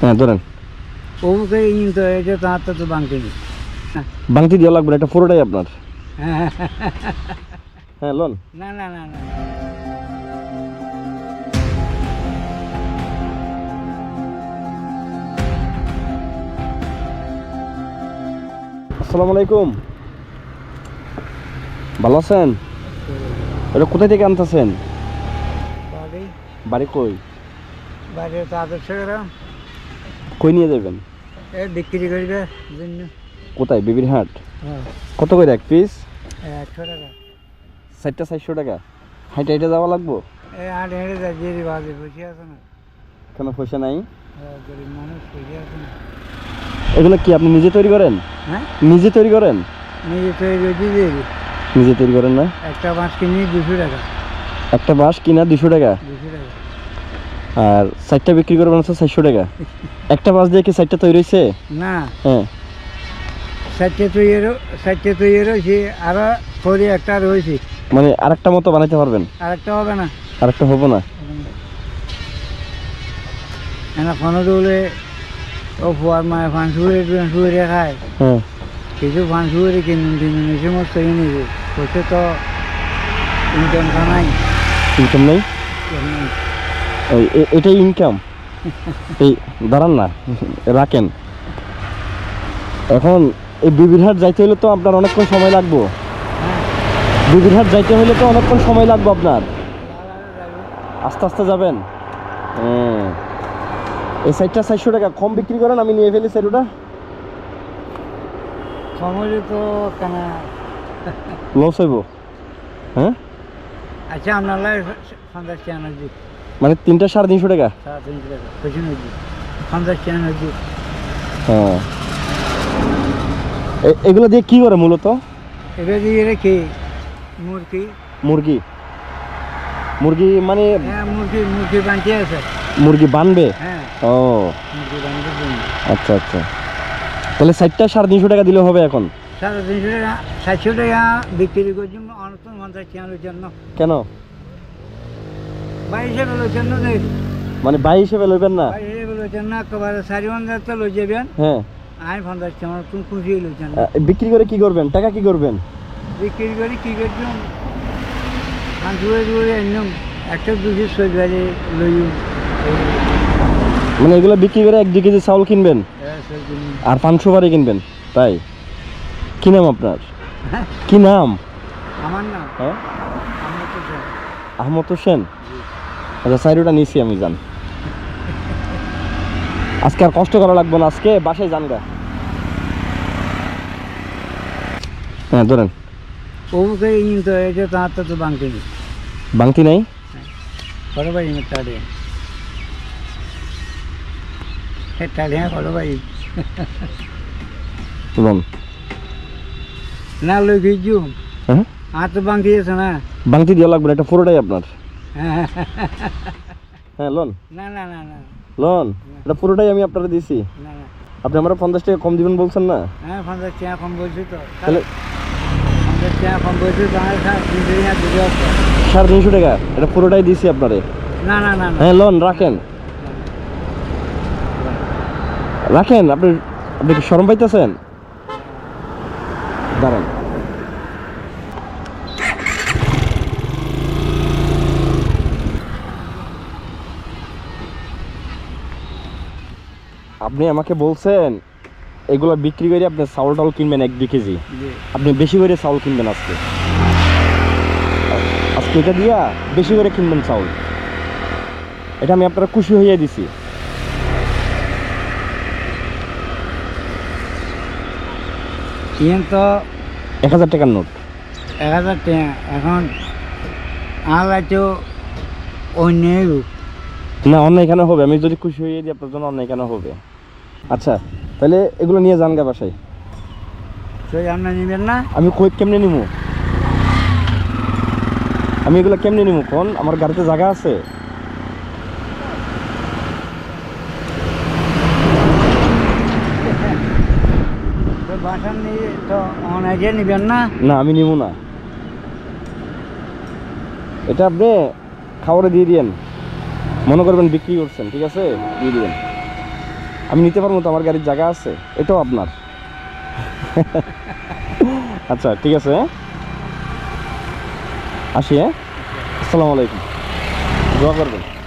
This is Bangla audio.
হ্যাঁ ধরেন। অমুকে তো এটা তো হাতটা তো বাংকে নি বাংতি দেওয়া লাগবে না এটা পুরোটাই আপনার। হ্যাঁ। লোন। না না না না। আসসালামু আলাইকুম। ভালো আছেন? এটা কোথায় থেকে আনতেছেন? বাড়ি। বাড়ি কই? বাড়ি তো আদর্শ গ্রাম। কই নিয়ে যাবেন? এ বিক্রি করবে জন্য। কোথায়? বিবির হাট? হ্যাঁ। কত করে এক পিস একশো টাকা। চারটা চারশো টাকা। হাইটে হাইটে যাওয়া লাগবো? হেঁটে যে বাজে বসে আছে না। কেন পয়সা নাই? গরিব মানুষ বসে আছে না। এগুলো কি আপনি নিজে তৈরি করেন? হ্যাঁ? নিজে তৈরি করেন? নিজে তৈরি করে নিজে তৈরি করেন না? একটা বাঁশ কিনি দুশো টাকা। একটা বাঁশ কিনা দুশো টাকা? দুশো টাকা। আর চারটা বিক্রি করবেন হচ্ছে চারশো টাকা। একটা বাঁশ দিয়ে কি সাইটটা তৈরি হয়েছে? না। হ্যাঁ। সাইটে তৈরি আরও একটা রয়েছে মানে আরেকটা মতো বানাইতে পারবেন? হবে না। আরেকটা হব না? এনা ফোনে দৌড়ে ও ফুয়ার মায়ের ফান শুয়ে শুয়ে খায়। হ্যাঁ। কিছু ফান শুয়ে কিনুন কিনুন এই সমস্ত কিনেছে করছে তো ইনকাম নেই। এটাই ইনকাম এই দাঁড়ান না রাখেন। এখন এই বিবিরহাট যাইতে হলে তো আপনার অনেকক্ষণ সময় লাগবো। হ্যাঁ বিবিরহাট যাইতে হলে তো অনেকক্ষণ সময় লাগবে আপনার। আস্তে আস্তে যাবেন। হুম। এই সাইডটা চারশো টাকা। কম বিক্রি করেন আমি নিয়ে ফেলি সাইডটা সময় তো কেনা? লস হইব। হ্যাঁ? আচ্ছা আপনার দিক মানে তিনটা সাড়ে তিনশো টাকা? হ্যাঁ। এগুলো দিয়ে কি করে মূলত? দিয়ে রেখে মুরগি। মুরগি। মুরগি মানে হ্যাঁ মুরগি মুরগি আছে। মুরগি বানবে? হ্যাঁ। ও। আচ্ছা আচ্ছা। তাহলে সাইডটা সাড়ে তিনশো টাকা দিলে হবে এখন? সাড়ে তিনশো টাকা সাতশো টাকা বিক্রি করছি জন্য কেন? মানে বাই হিসেবে লইবেন না? একেবারে তো লই যাবেন। হ্যাঁ। আমি পঞ্চাশ টাকা তুমি খুশি লই জন্য আহ, বিক্রি করে কি করবেন? টাকা কি করবেন? বিক্রি করি কী করছি আমি দূরে দূরে একদম একটা দুশো ছয় বাজে লই মানে এগুলো বিক্রি করে এক দু কেজি চাউল কিনবেন? আর পাঁচশো বাড়ি কিনবেন? তাই? কি নাম আপনার? হ্যাঁ। কি নাম? আমার না হ্যাঁ? আহমদ হোসেন। আচ্ছা সাইডটা নিছি আমি যান। আজকে আর কষ্ট করা লাগবে না আজকে বাসায় যান গা। হ্যাঁ ধরেন। তো এটা তো বাংতি নাই। কত বাড়ি না টাড়ে টাড়ে কত বাড়ি লোন না লই গিয়েছু হ্যাঁ? হাত তো আছে না। বাংতি দেওয়া লাগবে না এটা পুরোটাই আপনার। হ্যাঁ লোন। না না না না। লোন এটা পুরোটাই আমি আপনারা দিছি। না না। আপনি আমার পঞ্চাশ টাকা কম দিবেন বলছেন না? হ্যাঁ পঞ্চাশ টাকা কম বলছি তো। তাহলে পঞ্চাশ টাকা কম বলছি তো। সাড়ে তিনশো টাকা এটা পুরোটাই দিছি আপনারে। না না না। হ্যাঁ লোন রাখেন। রাখেন আপনি আপনি কি শরম পাইতেছেন? দাঁড়ান। আপনি আমাকে বলছেন এগুলো বিক্রি করে আপনি চাউল টাউল কিনবেন এক দুই কেজি। আপনি বেশি করে চাউল কিনবেন আজকে। আজকে এটা দিয়া বেশি করে কিনবেন চাউল। এটা আমি আপনারা খুশি হইয়া দিছি। ইয়েন তো এক হাজার টাকার নোট। এক হাজার টাকা এখন আমার তো অন্য না অন্য এখানে হবে? আমি যদি খুশি হয়ে দিই আপনার জন্য অন্য এখানে হবে? আচ্ছা তাহলে এগুলো নিয়ে যান গা বাসায়। তো আপনার নেবেন না? আমি কই কেমনে নিমু? আমি এগুলো কেমনে নিমু কোন? আমার গাড়িতে জায়গা আছে। না? না আমি নিমু না। এটা আপনি খাবারে দিয়ে দিয়েন। মনে করবেন বিক্রি করছেন ঠিক আছে? দিয়ে দিবেন। আমি নিতে পারব তো, আমার গাড়ির জায়গা আছে, এটাও আপনার। আচ্ছা ঠিক আছে হ্যাঁ? আসি হ্যাঁ? আসসালামু আলাইকুম। দোয়া করবেন।